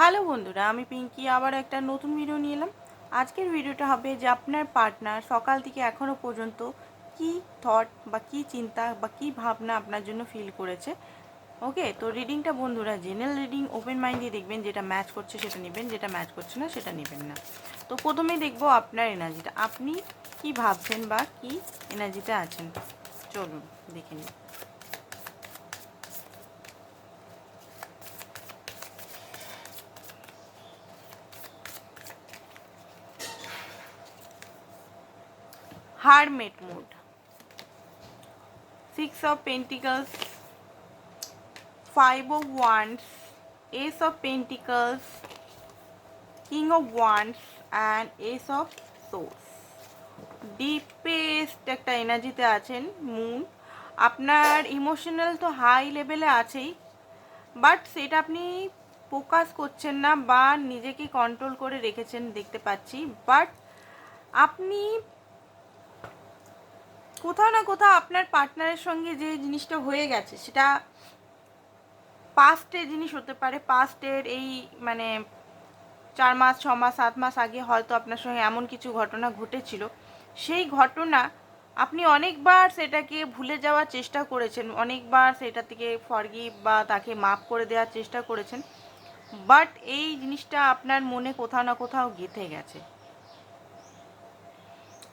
Hello বন্ধুরা, আমি পিঙ্কি, আবার একটা নতুন ভিডিও নিয়ে এলাম। আজকের ভিডিওটা হবে যে আপনার পার্টনার সকাল থেকে এখনও পর্যন্ত কি থট বা কি চিন্তা বা কি ভাবনা আপনার জন্য ফিল করেছে? ওকে তো রিডিংটা বন্ধুরা জেনারেল রিডিং ওপেন মাইন্ড দিয়ে দেখবেন যেটা ম্যাচ করছে সেটা নেবেন, যেটা ম্যাচ করছে না সেটা নেবেন না। তো প্রথমেই দেখব আপনার এনার্জিটা আপনি কি ভাবছেন বা কি এনার্জিতে আছেন? চলুন, দেখে নিন hermit mode. Six of pentacles. Five of wands. Ace of pentacles. King of wands and ace of swords. Deepest একটা এনার্জিতে আছেন মুন আপনার ইমোশনাল তো হাই লেভেলে আছেই বাট সেটা আপনি ফোকাস করছেন না বা নিজেকে কন্ট্রোল করে রেখেছেন দেখতে পাচ্ছি বাট আপনি কোথাও না কোথাও আপনার পার্টনারের সঙ্গে যে জিনিসটা হয়ে গেছে, সেটা পাস্টের জিনিস হতে পারে। পাস্টের এই মানে চার মাস, ছ মাস, সাত মাস আগে হয়তো আপনার সঙ্গে এমন কিছু ঘটনা ঘটেছিল। সেই ঘটনা আপনি অনেকবার সেটাকে ভুলে যাওয়ার চেষ্টা করেছেন, অনেকবার সেটা থেকে ফরগিভ বা তাকে মাফ করে দেওয়ার চেষ্টা করেছেন। বাট এই জিনিসটা আপনার মনে কোথাও না কোথাও গেঁথে গেছে।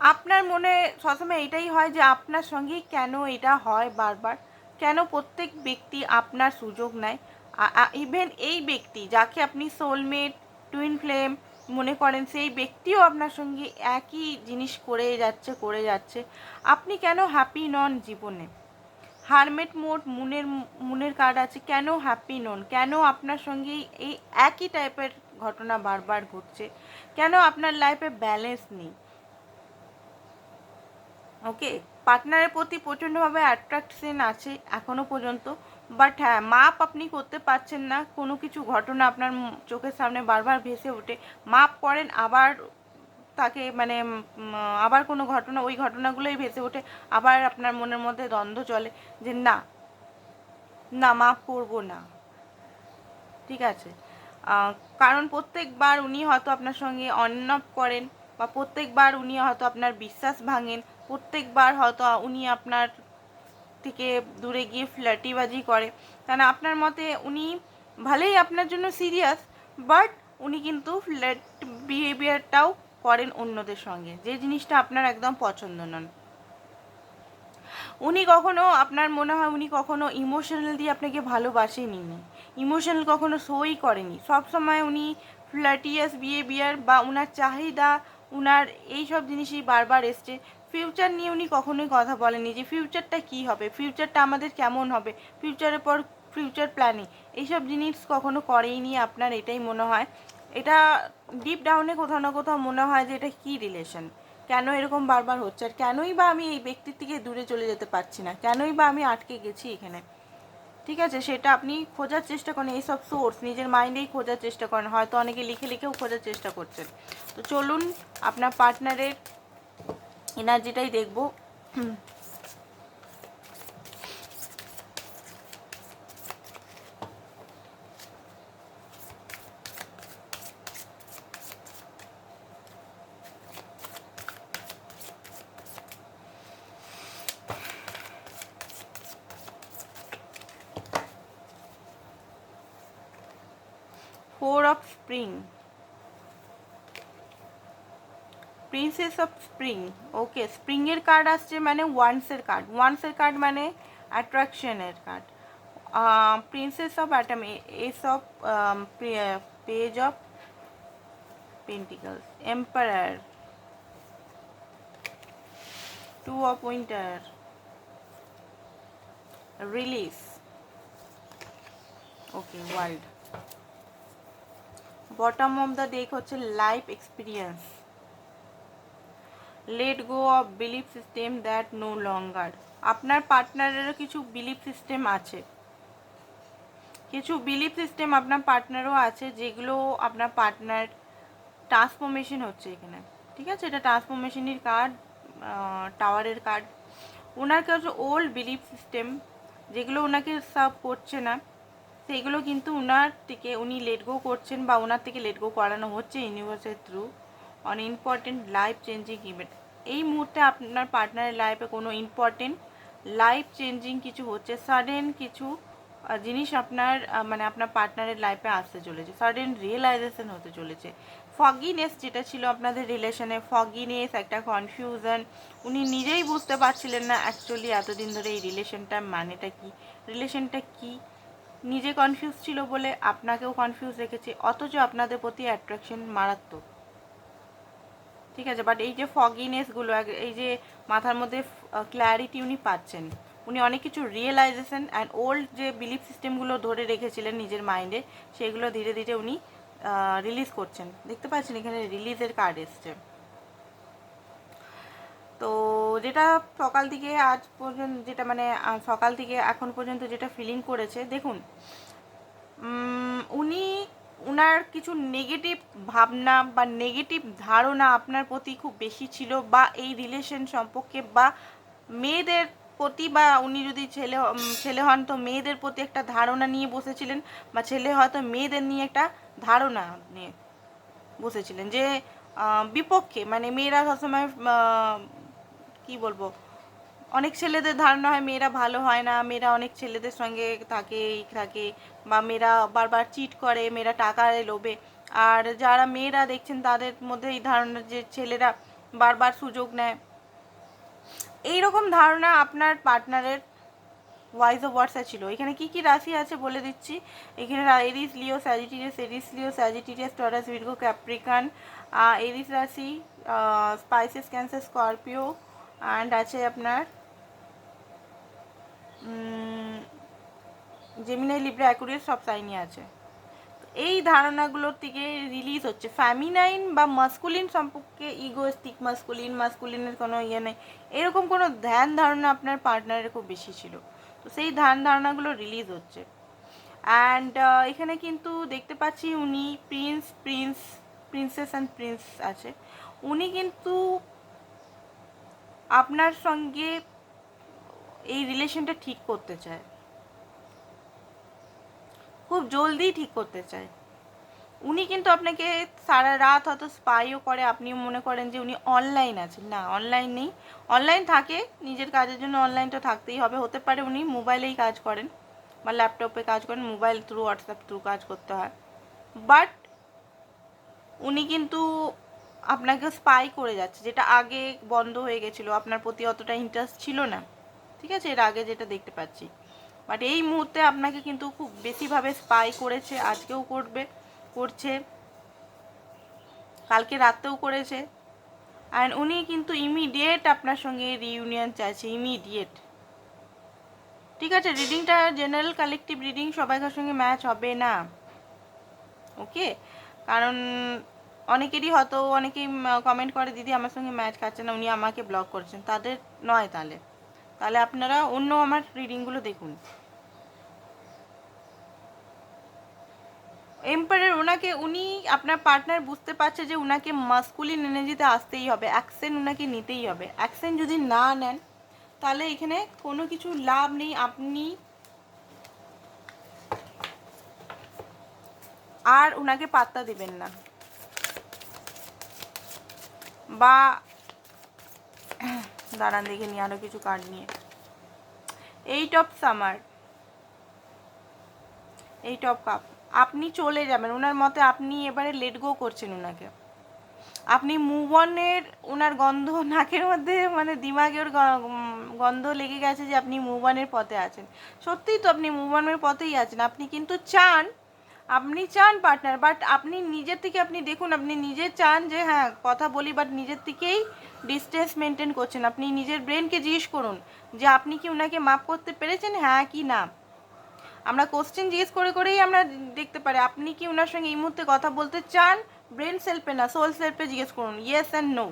আপনার মনে সবসময় এটাই হয় যে আপনার সঙ্গেই কেন এটা হয় বারবার? কেন প্রত্যেক ব্যক্তি আপনার সুযোগ নেয়? ইভেন এই ব্যক্তি যাকে আপনি সোলমেট টুইন ফ্লেম মনে করেন, সেই ব্যক্তিও আপনার সঙ্গে একই জিনিস করে যাচ্ছে করে যাচ্ছে। আপনি কেন হ্যাপি নন জীবনে? হারমেট মোড, মুনের মুনের কার্ড আছে, কেন হ্যাপি নন? কেন আপনার সঙ্গে এই একই টাইপের ঘটনা বারবার ঘটছে? কেন আপনার লাইফে ব্যালেন্স নেই? ওকে পার্টনারের প্রতি প্রচণ্ডভাবে অ্যাট্রাকশন আছে এখনও পর্যন্ত। বাট হ্যাঁ মাপ আপনি করতে পারছেন না। কোনো কিছু ঘটনা আপনার চোখের সামনে বারবার ভেসে ওঠে। মাপ করেন, আবার তাকে মানে আবার কোনো ঘটনা, ওই ঘটনাগুলোই ভেসে ওঠে। আবার আপনার মনের মধ্যে দ্বন্দ্ব চলে যে না না, মাপ করব না। ঠিক আছে? কারণ প্রত্যেকবার উনি হয়তো আপনার সঙ্গে অন্যাপ করেন বা প্রত্যেকবার উনি হয়তো আপনার বিশ্বাস ভাঙেন। প্রত্যেকবার হয়তো উনি আপনার থেকে দূরে গিয়ে ফ্ল্যাটিবাজি করে। কারণ আপনার মতে উনি ভালোই আপনার জন্য সিরিয়াস, বাট উনি কিন্তু ফ্ল্যাট বিহেভিয়ারটাও করেন অন্যদের সঙ্গে। যে জিনিসটা আপনার একদম পছন্দ নন। উনি কখনো আপনার মনে হয় উনি কখনো ইমোশনাল দিয়ে আপনাকে ভালোবাসেনি ইমোশনাল কখনো শোই করেনি। সব সময় উনি ফ্ল্যাটিয়াস বিহেভিয়ার বা উনার চাহিদা, উনার এই সব জিনিসই বারবার এসছে। ফিউচার নিয়ে উনি কখনোই কথা বলেনি যে ফিউচারটা কি হবে? ফিউচারটা আমাদের কেমন হবে? ফিউচারের পর ফিউচার প্ল্যানিং এইসব জিনিস কখনো করেই নি আপনার, এটাই মনে হয়। এটা ডিপ ডাউনে কোথাও না কোথাও মনে হয় যে এটা কী রিলেশন কেন এরকম বারবার হচ্ছে? আর কেনই বা আমি এই ব্যক্তির থেকে দূরে চলে যেতে পারছি না? কেনই বা আমি আটকে গেছি এখানে? ঠিক আছে, সেটা আপনি খোঁজার চেষ্টা করেন, এইসব সোর্স নিজের মাইন্ডেই খোঁজার চেষ্টা করেন। হয়তো অনেকে লিখে লিখেও খোঁজার চেষ্টা করছেন। তো চলুন, আপনার পার্টনারের এনার্জিটাই দেখব। Four of spring princess of spring okay স্প্রিংয়ের card আসছে মানে ওয়ান্সের কার্ড ওয়ান্সের কার্ড মানে অ্যাট্রাকশনের card princess of autumn ace of page of pentacles empire two of winter release okay world bottom of the deck হচ্ছে life experience let go of belief system that no longer আপনার পার্টনারেরও কিছু belief system আছে। কিছু belief system আপনার পার্টনারও আছে, যেগুলো আপনার পার্টনার ট্রান্সফরমেশন হচ্ছে এখানে। ঠিক আছে? এটা ট্রান্সফরমেশনের কার্ড টাওয়ারের কার্ড ওনার কাছে ওল্ড বিলিফ সিস্টেম যেগুলো ওনাকে সার্ভ করছে না সেইগুলো কিন্তু ওনার থেকে, উনি লেট গো করছেন বা ওনার থেকে লেট গো করানো হচ্ছে ইউনিভার্সের through on important life changing event এই মুহূর্তে আপনার পার্টনারের লাইফে কোনো ইম্পর্টেন্ট লাইফ চেঞ্জিং কিছু হচ্ছে? সাডেন কিছু জিনিস আপনার মানে আপনার পার্টনারের লাইফে আসতে চলেছে। সাডেন রিয়েলাইজেশন হতে চলেছে। ফগিনেস যেটা ছিল আপনাদের রিলেশনে ফগিনেস একটা কনফিউশন উনি নিজেই বুঝতে পারছিলেন না অ্যাকচুয়ালি এতদিন ধরে এই রিলেশনটার মানেটা কি? রিলেশনটা কি? নিজে কনফিউজ ছিল বলে আপনাকেও কনফিউজ রেখেছে, অথচ আপনাদের প্রতি অ্যাট্রাকশন মারাত্মক। ঠিক আছে বাট এই যে ফগিনেসগুলো এই যে মাথার মধ্যে ক্ল্যারিটি উনি পাচ্ছেন। উনি অনেক কিছু রিয়েলাইজেশন অ্যান্ড ওল্ড যে বিলিফ সিস্টেমগুলো ধরে রেখেছিলেন নিজের মাইন্ডে সেগুলো ধীরে ধীরে উনি রিলিজ করছেন। দেখতে পাচ্ছেন এখানে রিলিজের কার্ড এসছে। তো যেটা সকাল থেকে আজ পর্যন্ত, যেটা মানে সকাল থেকে এখন পর্যন্ত যেটা ফিলিং করেছে, দেখুন উনি উনার কিছু নেগেটিভ ভাবনা বা নেগেটিভ ধারণা আপনার প্রতি খুব বেশি ছিল বা এই রিলেশন সম্পর্কে বা মেয়েদের প্রতি বা উনি যদি ছেলে ছেলে হন তো মেয়েদের প্রতি একটা ধারণা নিয়ে বসেছিলেন বা ছেলে হয়তো মেয়েদের নিয়ে একটা ধারণা নিয়ে বসেছিলেন যে বিপক্ষে মানে মেয়েরা সবসময় কি বলব অনেক ছেলেদের ধারণা হয় মেয়েরা ভালো হয় না, মেয়েরা অনেক ছেলেদের সঙ্গে থাকে, এই থাকে, বা মেয়েরা বারবার চিট করে, মেয়েরা টাকার লোভে। আর যারা মেয়েরা দেখছেন, তাদের মধ্যে এই ধারণা যে ছেলেরা বারবার সুযোগ নেয়। এই রকম ধারণা আপনার পার্টনারের ওয়াইজ অফ ওয়ার্ডসে ছিল। এখানে কি কি রাশি আছে বলে দিচ্ছি। এখানে এরিস লিও স্যাজিটিরিয়াস এরিস লিও স্যাজিটিরিয়াস টরাস ভির্গো ক্যাপ্রিকান এরিস রাশি স্পাইসেস ক্যান্সার স্করপিও অ্যান্ড আছে আপনার জেমিনাই লিব্রা অ্যাকুরিয়াস সব সাইনই আছে। এই ধারণাগুলোর থেকে রিলিজ হচ্ছে। ফ্যামিনাইন বা মাস্কুলিন সম্পর্কে ইগোস্টিক মাস্কুলিন মাস্কুলিনের কোনো ইয়ে নেই। এরকম কোনো ধ্যান ধারণা আপনার পার্টনারের খুব বেশি ছিল। তো সেই ধ্যান ধারণাগুলো রিলিজ হচ্ছে। অ্যান্ড এখানে কিন্তু দেখতে পাচ্ছি উনি prince prince princess and prince আছে। উনি কিন্তু আপনার সঙ্গে এই রিলেশনটা ঠিক করতে চায়। খুব জলদি ঠিক করতে চায়। উনি কিন্তু আপনাকে সারা রাত হয়তো স্পাইও করে আপনি মনে করেন যে উনি অনলাইন আছেন। না অনলাইন নেই। অনলাইন থাকে, নিজের কাজের জন্য অনলাইন তো থাকতেই হবে। হতে পারে উনি মোবাইলেই কাজ করেন বা ল্যাপটপে কাজ করেন মোবাইল থ্রু হোয়াটসঅ্যাপ থ্রু কাজ করতে হয়। বাট উনি কিন্তু আপনাকে স্পাই করে যাচ্ছে, যেটা আগে বন্ধ হয়ে গেছিল, আপনার প্রতি অতটা ইন্টারেস্ট ছিল না। ঠিক আছে? এর আগে যেটা দেখতে পাচ্ছি। বাট এই মুহূর্তে আপনাকে কিন্তু খুব বেশিভাবে স্পাই করেছে, আজকেও করবে, করছে, কালকে রাতেও করেছে। অ্যান্ড উনি কিন্তু ইমিডিয়েট আপনার সঙ্গে রিইউনিয়ন চাইছে ইমিডিয়েট ঠিক আছে? রিডিংটা জেনারেল কালেকটিভ রিডিং সবাইকার সঙ্গে ম্যাচ হবে না। ওকে কারণ অনেকেরই হয়তো, অনেকেই কমেন্ট করে, দিদি আমার সঙ্গে ম্যাচ খাচ্ছে না, উনি আমাকে ব্লক করছেন। তাদের নয় তাহলে। তাহলে আপনারা অন্য আমার রিডিংগুলো দেখুন। এম্পায়ার ওনাকে উনি আপনার পার্টনার বুঝতে পারছে যে উনাকে মাস্কুলিন এনার্জিতে আসতেই হবে অ্যাকশন উনাকে নিতেই হবে। অ্যাকশন যদি না নেন, তাহলে এখানে কোনো কিছু লাভ নেই। আপনি আর উনাকে পাত্তা দিবেন না। বা দাঁড়ান, দেখে নিই আরও কিছু কার্ড নিয়ে। Eight of summer eight of cup আপনি চলে যাবেন। ওনার মতে আপনি এবারে লেট গো করছেন ওনাকে আপনি মুভ অনের ওনার গন্ধ নাকের মধ্যে মানে দিমাগে ওর গন্ধ লেগে গেছে যে আপনি মুভ অনের পথে আছেন। সত্যিই তো আপনি মুভ অনের পথেই আছেন। আপনি কিন্তু চান আপনি চান পার্টনার বাট আপনি নিজের থেকে আপনি দেখুন, আপনি নিজে চান যে হ্যাঁ কথা বলি বাট নিজের থেকেই ডিস্টেন্স মেনটেন করছেন। আপনি নিজের ব্রেনকে জিজ্ঞেস করুন যে, আপনি কি ওনাকে মাপ করতে পেরেছেন? হ্যাঁ কি না? আমরা কোশ্চেন জিজ্ঞেস করে করেই আমরা দেখতে পারি, আপনি কি ওনার সঙ্গে এই মুহূর্তে কথা বলতে চান? ব্রেন সেলফে না সোল সেলফে জিজ্ঞেস করুন ইয়েস অ্যান্ড নো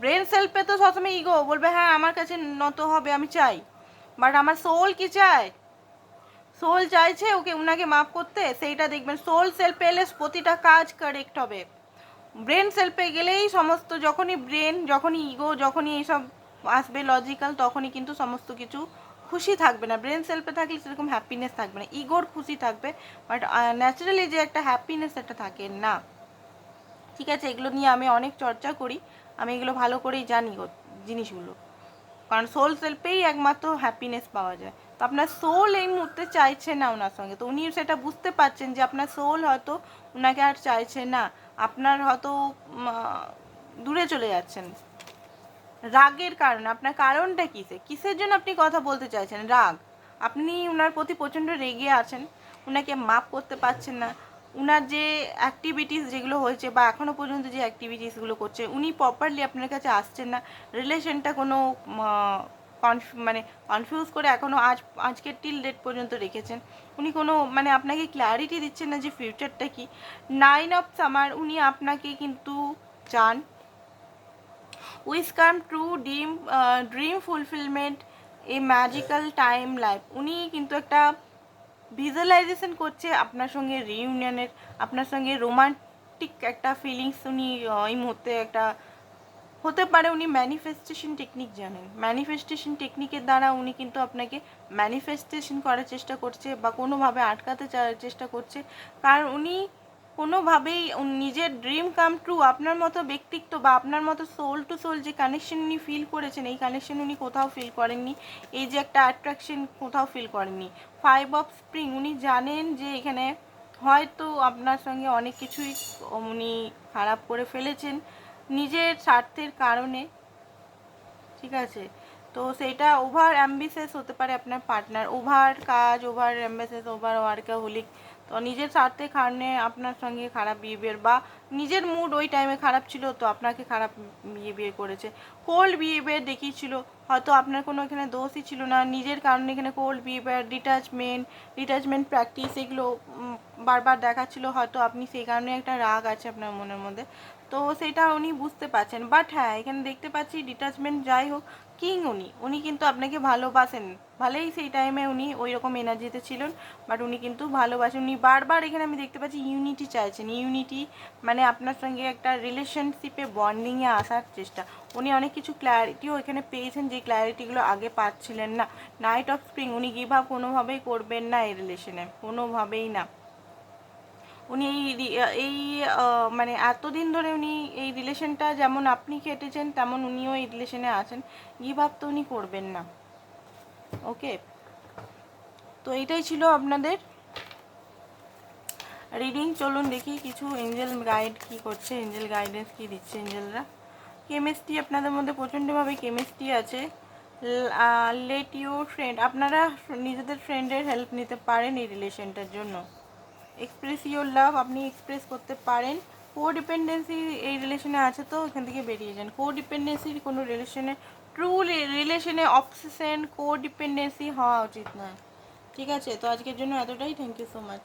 ব্রেন সেলফে তো সবসময় ইগো বলবে হ্যাঁ আমার কাছে নত হবে, আমি চাই। বাট আমার সোল কি চায়? সোল চাইছে ওকে উনাকে মাফ করতে, সেইটা দেখবেন। সোল সেলফে এলে প্রতিটা কাজ কারেক্ট হবে। ব্রেন সেলফে গেলেই সমস্ত, যখনই ব্রেন, যখনই ইগো, যখনই এইসব আসবে লজিক্যাল, তখনই কিন্তু সমস্ত কিছু খুশি থাকবে না। ব্রেন সেলফে থাকলে সেরকম হ্যাপিনেস থাকবে না। ইগোর খুশি থাকবে বাট ন্যাচারালি যে একটা হ্যাপিনেস একটা থাকে না। ঠিক আছে, এগুলো নিয়ে আমি অনেক চর্চা করি। আমি এগুলো ভালো করেই জানি জিনিসগুলো। কারণ সোল সেলফেই একমাত্র হ্যাপিনেস পাওয়া যায়। আপনার সোল এই মুহূর্তে চাইছে না ওনার সঙ্গে। তো উনি সেটা বুঝতে পারছেন যে আপনার সোল হয়তো ওনাকে আর চাইছে না। আপনার হয়তো দূরে চলে যাচ্ছেন। রাগের কারণে। আপনার কারণটা কিসে? কিসের জন্য আপনি কথা বলতে চাইছেন? রাগ। আপনি ওনার প্রতি প্রচণ্ড রেগে আছেন। ওনাকে মাপ করতে পারছেন না। উনার যে অ্যাক্টিভিটিস যেগুলো হয়েছে বা এখনও পর্যন্ত যে অ্যাক্টিভিটিসগুলো করছে, উনি প্রপারলি আপনার কাছে আসছেন না। রিলেশনটা কোনো কনফ- মানে কনফিউজ করে এখনও আজ আজকের টিল ডেট পর্যন্ত রেখেছেন। উনি কোনো মানে আপনাকে ক্ল্যারিটি দিচ্ছেন না যে ফিউচারটা কি। নাইন অফ সামার উনি আপনাকে কিন্তু চান। Wish come true dream dream fulfilment a magical time life উনি কিন্তু একটা ভিজুয়ালাইজেশন করছে আপনার সঙ্গে রিউনিয়নের আপনার সঙ্গে রোমান্টিক একটা ফিলিংস উনি এই মুহূর্তে একটা হতে পারে উনি ম্যানিফেস্টেশন টেকনিক জানেন। ম্যানিফেস্টেশন টেকনিকের দ্বারা উনি কিন্তু আপনাকে ম্যানিফেস্টেশন করার চেষ্টা করছে বা কোনোভাবে আটকাতে চেষ্টা করছে। কারণ উনি কোনোভাবেই নিজের ড্রিম কাম ট্রু আপনার মতো ব্যক্তিত্ব বা আপনার মতো সোল টু সোল যে কানেকশন উনি ফিল করেছেন, এই কানেকশন উনি কোথাও ফিল করেননি। এই যে একটা অ্যাট্রাকশন কোথাও ফিল করেননি। ফাইভ অফ স্প্রিং উনি জানেন যে এখানে হয়তো আপনার সঙ্গে অনেক কিছুই উনি খারাপ করে ফেলেছেন। নিজের স্বার্থের কারণে। ঠিক আছে? তো সেটা ওভার অ্যাম্বিসেস হতে পারে আপনার পার্টনার ওভার কাজ ওভার অ্যাম্বিসেস ওভার ওয়ার্কাহলিক তো নিজের স্বার্থের কারণে আপনার সঙ্গে খারাপ বিহেভিয়ার বা নিজের মুড ওই টাইমে খারাপ ছিল, তো আপনাকে খারাপ বিহেভিয়ার করেছে। কোল্ড বিহেভিয়ার দেখিয়েছিল, হয়তো আপনার কোনো এখানে দোষই ছিল না। নিজের কারণে এখানে cold behaviour detachment detachment practice এগুলো বারবার দেখাচ্ছিল, হয়তো আপনি সেই কারণে একটা রাগ আছে আপনার মনের মধ্যে। তো সেটা উনি বুঝতে পারছেন। বাট হ্যাঁ এখানে দেখতে পাচ্ছি ডিটাচমেন্ট যাই হোক কিং উনি। উনি কিন্তু আপনাকে ভালোবাসেন। ভালোই সেই টাইমে উনি ওই রকম এনার্জিতে ছিলেন বাট উনি কিন্তু ভালোবাসেন। উনি বারবার এখানে আমি দেখতে পাচ্ছি ইউনিটি চাইছেন। ইউনিটি মানে আপনার সঙ্গে একটা রিলেশনশিপে বন্ডিংয়ে আসার চেষ্টা। উনি অনেক কিছু ক্ল্যারিটিও এখানে পেয়েছেন যে ক্ল্যারিটিগুলো আগে পাচ্ছিলেন না। নাইট অফ স্প্রিং উনি গিভ আপ কোনোভাবেই করবেন না এই রিলেশনে কোনোভাবেই না। উনি এই এই মানে এতদিন ধরে উনি এই রিলেশনটা যেমন আপনি কেটেছেন, তেমন উনিও এই রিলেশনে আছেন। গিভ আপ তো উনি করবেন না। ওকে তো এটাই ছিল আপনাদের রিডিং চলুন দেখি কিছু এঞ্জেল গাইড কি করছে এঞ্জেল গাইডেন্স কি দিচ্ছে এঞ্জেলরা কেমিস্ট্রি আপনাদের মধ্যে প্রচণ্ডভাবে কেমিস্ট্রি আছে। লেট ইউর ফ্রেন্ড আপনারা নিজেদের ফ্রেন্ডের হেল্প নিতে পারেন এই রিলেশনটার জন্য। এক্সপ্রেস ইউর লাভ আপনি এক্সপ্রেস করতে পারেন। কো ডিপেন্ডেন্সি এই রিলেশনে আছে তো, এখান থেকে বেরিয়ে যান। কো ডিপেন্ডেন্সির কোনো রিলেশনে ট্রু রিলেশনে অবসেশন কো ডিপেন্ডেন্সি হওয়া উচিত নয়। ঠিক আছে, তো আজকের জন্য এতটাই। Thank you so much